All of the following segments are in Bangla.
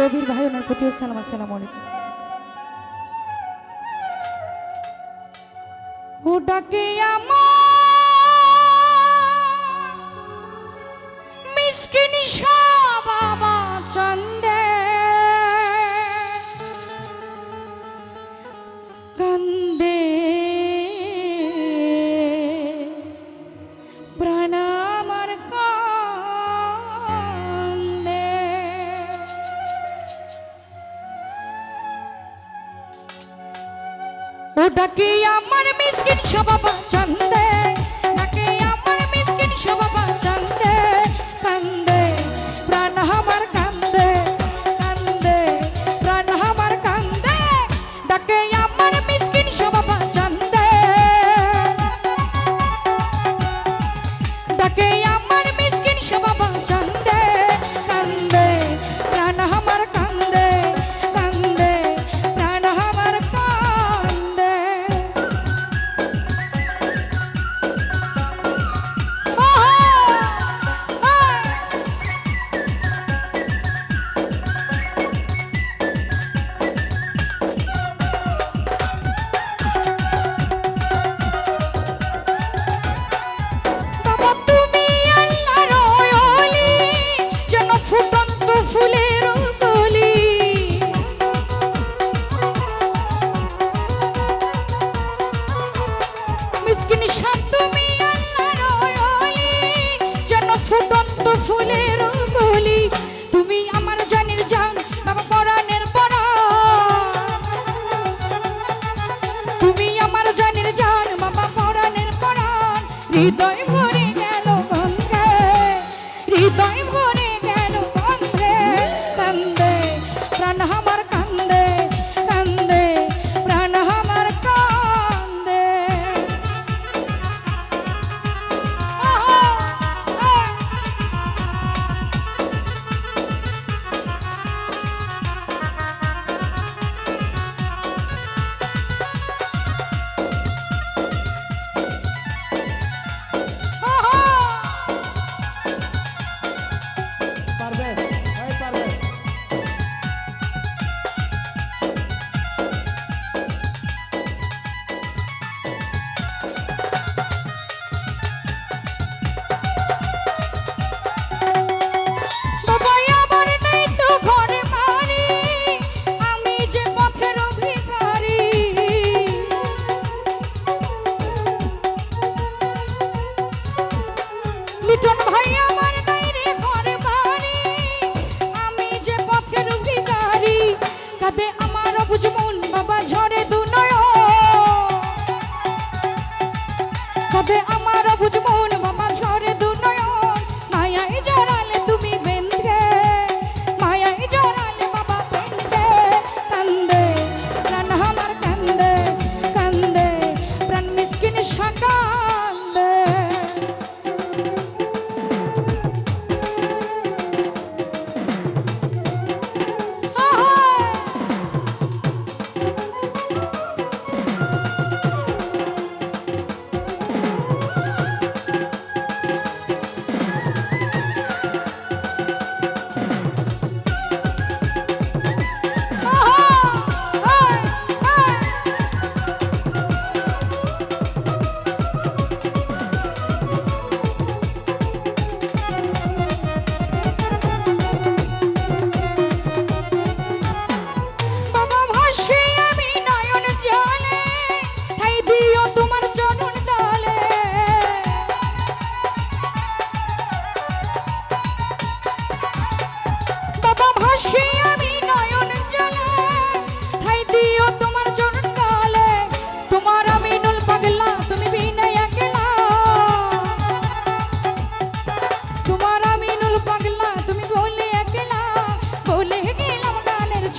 কবির ভাই ওনার প্রতিও সালাম আসসালাম আলাইকুম। ও ডাকে আমার ও ডাকে আমার মিসকিন বাবা চন্দে, ডাকে আমার মিসকিন বাবা চন্দে, কান্দে, প্রাণ আমার কান্দে কান্দে, প্রাণ আমার কান্দে, ডাকে আমার মিসকিন বাবা চন্দে। ডাকে আমার মিসকিন বাবা চন্দে। হৃদয় ভরে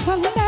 Không.